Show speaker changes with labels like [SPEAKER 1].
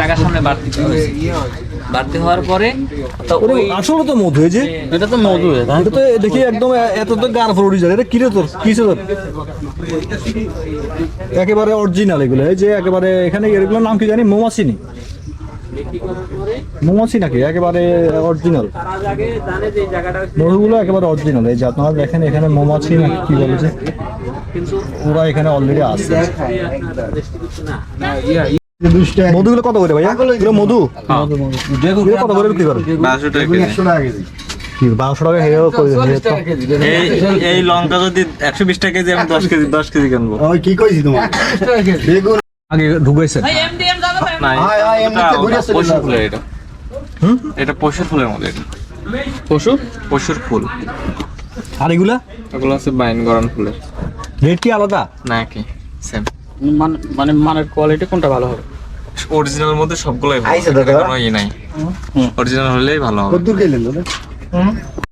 [SPEAKER 1] জায়গার সামনে বাড়তি হয়েছে। বাড়তি হওয়ার পরে তো ওই
[SPEAKER 2] আসলে তো মধু যে।
[SPEAKER 1] এটা তো মধু
[SPEAKER 2] এটা তো দেখি একদম এত তো গার ফল উঠে যায় এটা কিরে তোর? কিসে তোর একেবারে অরিজিনাল এগুলো। এই যে একেবারে এখানে এগুলোর নাম কি জানি? মৌমাছি নি মৌমাছি নাকি একেবারে অরিজিনাল মধুগুলো একেবারে অরিজিনাল এই যে আপনারা দেখেন এখানে মৌমাছি নাকি কি বলেছে ওরা এখানে অলরেডি আছে। মধুগুলো কত করে ভাইয়া? এগুলো মধু? এগুলো কত করে বিক্রি
[SPEAKER 3] টাকা কেজি।
[SPEAKER 2] বারোশো টাকা করে হেরে তো।
[SPEAKER 3] এই এই লঙ্কা যদি একশো বিশ টাকা কেজি আমি দশ কেজি দশ কেজি কিনবো।
[SPEAKER 4] কি কইছি তোমার? বেগুন
[SPEAKER 2] আগে ঢুকাইছে।
[SPEAKER 3] ফুলের এটা।
[SPEAKER 2] হুম?
[SPEAKER 3] এটা ফুলের মধ্যে
[SPEAKER 1] পশু?
[SPEAKER 3] পশুর ফুল।
[SPEAKER 2] আর এগুলা?
[SPEAKER 3] ওগুলো আছে বাইন ফুলের।
[SPEAKER 2] রেট কি আলাদা?
[SPEAKER 3] না কি সেম
[SPEAKER 1] মানে মানে মানের কোয়ালিটি কোনটা ভালো হবে?
[SPEAKER 3] অরিজিনাল মধ্যে সবগুলোই ভালো। কোনো ই নাই। অরিজিনাল হলেই ভালো হবে।
[SPEAKER 4] কদ্দুর গেলেন দাদা